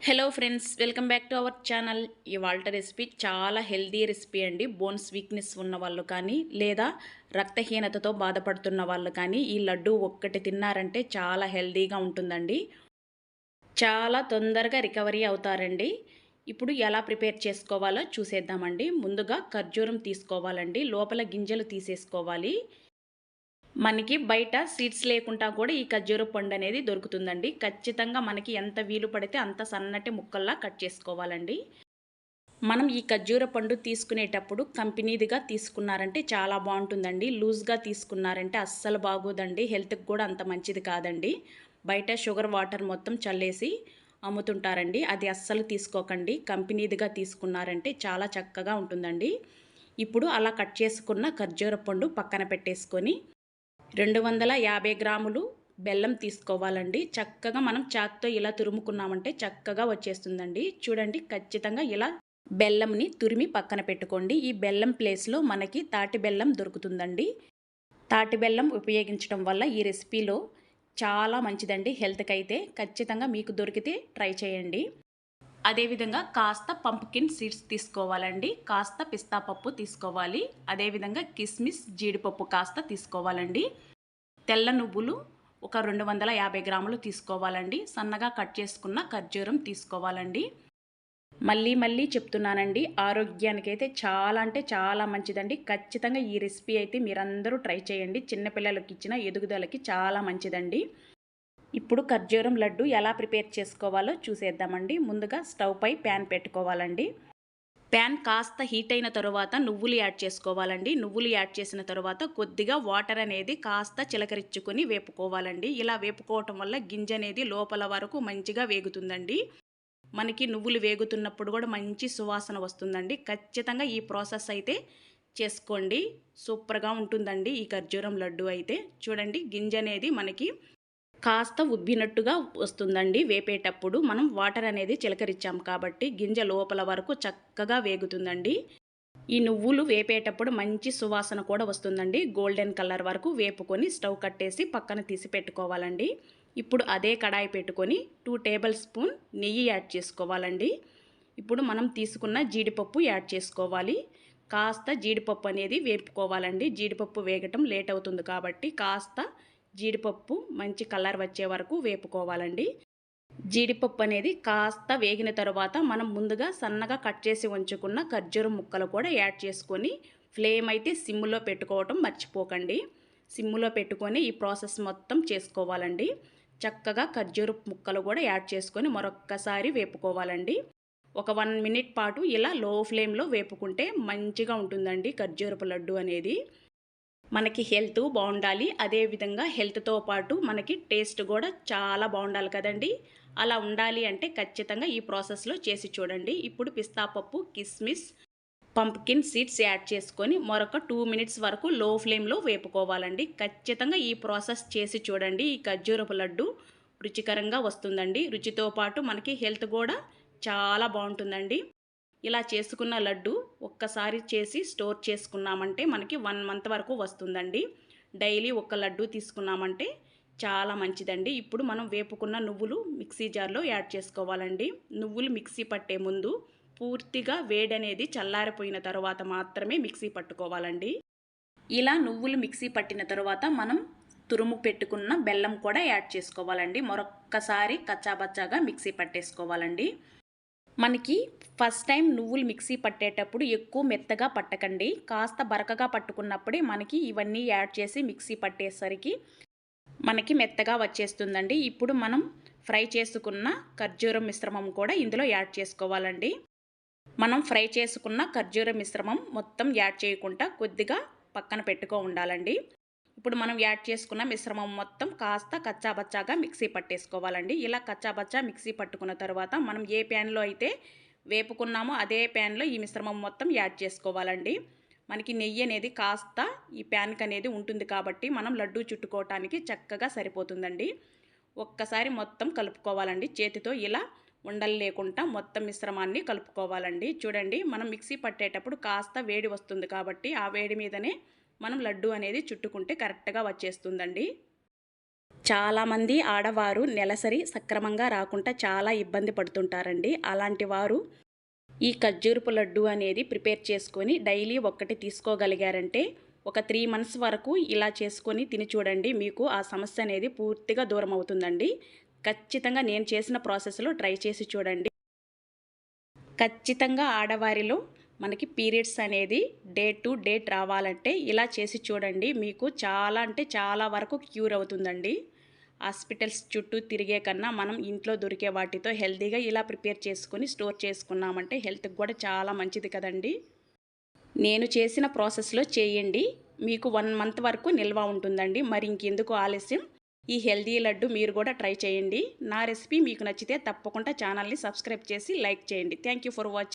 Hello friends welcome back to our channel ఇవాళ recipe చాలా healthy recipe అండి. Bones weakness ఉన్న వాళ్ళు కానీ లేదా రక్తహీనతతో బాధపడుతున్న వాళ్ళు కానీ ఈ లడ్డు ఒక్కటి తిన్నారంటే చాలా హెల్దీగా ఉంటుందండి. చాలా తొందరగా రికవరీ అవుతారండి. ఇప్పుడు ఎలా ప్రిపేర్ చేసుకోవాలో చూసేద్దామండి. ముందుగా ఖర్జూరం తీసుకోవాలండి. లోపల గింజలు తీసేసుకోవాలి. మనకి బయట సీడ్స్ లేకుండా కూడా ఈ ఖర్జూర పండు అనేది దొరుకుతుందండి. ఖచ్చితంగా మనకి ఎంత వీలు పడితే అంత సన్నటి ముక్కల్లా కట్ చేసుకోవాలండి. మనం ఈ ఖర్జూర పండు తీసుకునేటప్పుడు కంపెనీదిగా తీసుకున్నారంటే చాలా బాగుంటుందండి. లూజ్గా తీసుకున్నారంటే అస్సలు బాగోదండి. హెల్త్కి కూడా అంత మంచిది కాదండి. బయట షుగర్ వాటర్ మొత్తం చల్లేసి అమ్ముతుంటారండి. అది అస్సలు తీసుకోకండి. కంపెనీదిగా తీసుకున్నారంటే చాలా చక్కగా ఉంటుందండి. ఇప్పుడు అలా కట్ చేసుకున్న ఖర్జూర పండు పక్కన పెట్టేసుకొని రెండు వందల యాభై గ్రాములు బెల్లం తీసుకోవాలండి. చక్కగా మనం చాక్తో ఇలా తురుముకున్నామంటే చక్కగా వచ్చేస్తుందండి. చూడండి ఖచ్చితంగా ఇలా బెల్లంని తురిమి పక్కన పెట్టుకోండి. ఈ బెల్లం ప్లేస్లో మనకి తాటి బెల్లం దొరుకుతుందండి. తాటి బెల్లం ఉపయోగించడం వల్ల ఈ రెసిపీలో చాలా మంచిదండి. హెల్త్కి అయితే ఖచ్చితంగా మీకు దొరికితే ట్రై చేయండి. అదేవిధంగా కాస్త పంప్కిన్ సీడ్స్ తీసుకోవాలండి. కాస్త పిస్తా పప్పు తీసుకోవాలి. అదేవిధంగా కిస్మిస్ జీడిపప్పు కాస్త తీసుకోవాలండి. తెల్ల నువ్వులు ఒక రెండు వందల యాభై గ్రాములు తీసుకోవాలండి. సన్నగా కట్ చేసుకున్న ఖర్జూరం తీసుకోవాలండి. మళ్ళీ మళ్ళీ చెప్తున్నానండి ఆరోగ్యానికైతే చాలా అంటే చాలా మంచిదండి. ఖచ్చితంగా ఈ రెసిపీ అయితే మీరందరూ ట్రై చేయండి. చిన్నపిల్లలకి ఇచ్చిన ఎదుగుదలకి చాలా మంచిదండి. ఇప్పుడు ఖర్జూరం లడ్డు ఎలా ప్రిపేర్ చేసుకోవాలో చూసేద్దామండి. ముందుగా స్టవ్ పై ప్యాన్ పెట్టుకోవాలండి. ప్యాన్ కాస్త హీట్ అయిన తరువాత నువ్వులు యాడ్ చేసుకోవాలండి. నువ్వులు యాడ్ చేసిన తర్వాత కొద్దిగా వాటర్ అనేది కాస్త చిలకరించుకొని వేపుకోవాలండి. ఇలా వేపుకోవటం వల్ల గింజ అనేది లోపల వరకు మంచిగా వేగుతుందండి. మనకి నువ్వులు వేగుతున్నప్పుడు కూడా మంచి సువాసన వస్తుందండి. ఖచ్చితంగా ఈ ప్రాసెస్ అయితే చేసుకోండి. సూపర్గా ఉంటుందండి ఈ ఖర్జూరం లడ్డు అయితే. చూడండి గింజ అనేది మనకి కాస్త ఉబ్బినట్టుగా వస్తుందండి. వేపేటప్పుడు మనం వాటర్ అనేది చిలకరించాం కాబట్టి గింజ లోపల వరకు చక్కగా వేగుతుందండి. ఈ నువ్వులు వేపేటప్పుడు మంచి సువాసన కూడా వస్తుందండి. గోల్డెన్ కలర్ వరకు వేపుకొని స్టవ్ కట్టేసి పక్కన తీసి పెట్టుకోవాలండి. ఇప్పుడు అదే కడాయి పెట్టుకొని టూ టేబుల్ స్పూన్ నెయ్యి యాడ్ చేసుకోవాలండి. ఇప్పుడు మనం తీసుకున్న జీడిపప్పు యాడ్ చేసుకోవాలి. కాస్త జీడిపప్పు అనేది వేపుకోవాలండి. జీడిపప్పు వేగటం లేట్ అవుతుంది కాబట్టి కాస్త జీడిపప్పు మంచి కలర్ వచ్చే వరకు వేపుకోవాలండి. జీడిపప్పు అనేది కాస్త వేగిన తర్వాత మనం ముందుగా సన్నగా కట్ చేసి ఉంచుకున్న ఖర్జూరం ముక్కలు కూడా యాడ్ చేసుకొని ఫ్లేమ్ అయితే సిమ్లో పెట్టుకోవటం మర్చిపోకండి. సిమ్లో పెట్టుకొని ఈ ప్రాసెస్ మొత్తం చేసుకోవాలండి. చక్కగా ఖర్జూర ముక్కలు కూడా యాడ్ చేసుకొని మరొక్కసారి వేపుకోవాలండి. ఒక వన్ మినిట్ పాటు ఇలా లో ఫ్లేమ్లో వేపుకుంటే మంచిగా ఉంటుందండి ఖర్జూరపు లడ్డు అనేది. మనకి హెల్త్ బాగుండాలి. అదేవిధంగా హెల్త్తో పాటు మనకి టేస్ట్ కూడా చాలా బాగుండాలి కదండి. అలా ఉండాలి అంటే ఖచ్చితంగా ఈ ప్రాసెస్లో చేసి చూడండి. ఇప్పుడు పిస్తా పప్పు కిస్మిస్ పంప్కిన్ సీడ్స్ యాడ్ చేసుకొని మరొక టూ మినిట్స్ వరకు లో ఫ్లేమ్లో వేపుకోవాలండి. ఖచ్చితంగా ఈ ప్రాసెస్ చేసి చూడండి. ఈ ఖర్జూరపు లడ్డు రుచికరంగా వస్తుందండి. రుచితో పాటు మనకి హెల్త్ కూడా చాలా బాగుంటుందండి. ఇలా చేసుకున్న లడ్డు ఒక్కసారి చేసి స్టోర్ చేసుకున్నామంటే మనకి వన్ మంత్ వరకు వస్తుందండి. డైలీ ఒక లడ్డు తీసుకున్నామంటే చాలా మంచిదండి. ఇప్పుడు మనం వేపుకున్న నువ్వులు మిక్సీ జార్లో యాడ్ చేసుకోవాలండి. నువ్వులు మిక్సీ పట్టే ముందు పూర్తిగా వేడనేది చల్లారిపోయిన తర్వాత మాత్రమే మిక్సీ పట్టుకోవాలండి. ఇలా నువ్వులు మిక్సీ పట్టిన తర్వాత మనం తురుము పెట్టుకున్న బెల్లం కూడా యాడ్ చేసుకోవాలండి. మరొక్కసారి కచ్చాబచ్చాగా మిక్సీ పట్టేసుకోవాలండి. మనకి ఫస్ట్ టైం నువ్వులు మిక్సీ పట్టేటప్పుడు ఎక్కువ మెత్తగా పట్టకండి. కాస్త బరకగా పట్టుకున్నప్పుడే మనకి ఇవన్నీ యాడ్ చేసి మిక్సీ పట్టేసరికి మనకి మెత్తగా వచ్చేస్తుందండి. ఇప్పుడు మనం ఫ్రై చేసుకున్న ఖర్జూరం మిశ్రమం కూడా ఇందులో యాడ్ చేసుకోవాలండి. మనం ఫ్రై చేసుకున్న ఖర్జూర మిశ్రమం మొత్తం యాడ్ చేయకుండా కొద్దిగా పక్కన పెట్టుకో ఉండాలండి. ఇప్పుడు మనం యాడ్ చేసుకున్న మిశ్రమం మొత్తం కాస్త కచ్చాబచ్చాగా మిక్సీ పట్టేసుకోవాలండి. ఇలా కచ్చాబచ్చా మిక్సీ పట్టుకున్న తర్వాత మనం ఏ ప్యాన్లో అయితే వేపుకున్నామో అదే ప్యాన్లో ఈ మిశ్రమం మొత్తం యాడ్ చేసుకోవాలండి. మనకి నెయ్యి అనేది కాస్త ఈ ప్యాన్కి అనేది ఉంటుంది కాబట్టి మనం లడ్డూ చుట్టుకోవటానికి చక్కగా సరిపోతుందండి. ఒక్కసారి మొత్తం కలుపుకోవాలండి. చేతితో ఇలా ఉండలు లేకుండా మొత్తం మిశ్రమాన్ని కలుపుకోవాలండి. చూడండి మనం మిక్సీ పట్టేటప్పుడు కాస్త వేడి వస్తుంది కాబట్టి ఆ వేడి మీదనే మనం లడ్డు అనేది చుట్టుకుంటే కరెక్ట్గా వచ్చేస్తుందండి. చాలామంది ఆడవారు నెలసరి సక్రమంగా రాకుండా చాలా ఇబ్బంది పడుతుంటారండి. అలాంటి వారు ఈ ఖర్జూరపు లడ్డు అనేది ప్రిపేర్ చేసుకొని డైలీ ఒక్కటి తీసుకోగలిగారంటే ఒక త్రీ మంత్స్ వరకు ఇలా చేసుకొని తిని చూడండి మీకు ఆ సమస్య అనేది పూర్తిగా దూరం అవుతుందండి. ఖచ్చితంగా నేను చేసిన ప్రాసెస్లో ట్రై చేసి చూడండి. ఖచ్చితంగా ఆడవారిలో మనకి పీరియడ్స్ అనేది డే టు డేట్ రావాలంటే ఇలా చేసి చూడండి. మీకు చాలా అంటే చాలా వరకు క్యూర్ అవుతుందండి. హాస్పిటల్స్ చుట్టూ తిరిగే కన్నా మనం ఇంట్లో దొరికే వాటితో హెల్తీగా ఇలా ప్రిపేర్ చేసుకొని స్టోర్ చేసుకున్నామంటే హెల్త్కి కూడా చాలా మంచిది కదండి. నేను చేసిన ప్రాసెస్లో చేయండి. మీకు వన్ మంత్ వరకు నిల్వ ఉంటుందండి. మరి ఇంకెందుకు ఆలస్యం? ఈ హెల్దీ లడ్డు మీరు కూడా ట్రై చేయండి. నా రెసిపీ మీకు నచ్చితే తప్పకుండా ఛానల్ని సబ్స్క్రైబ్ చేసి లైక్ చేయండి. Thank you for watching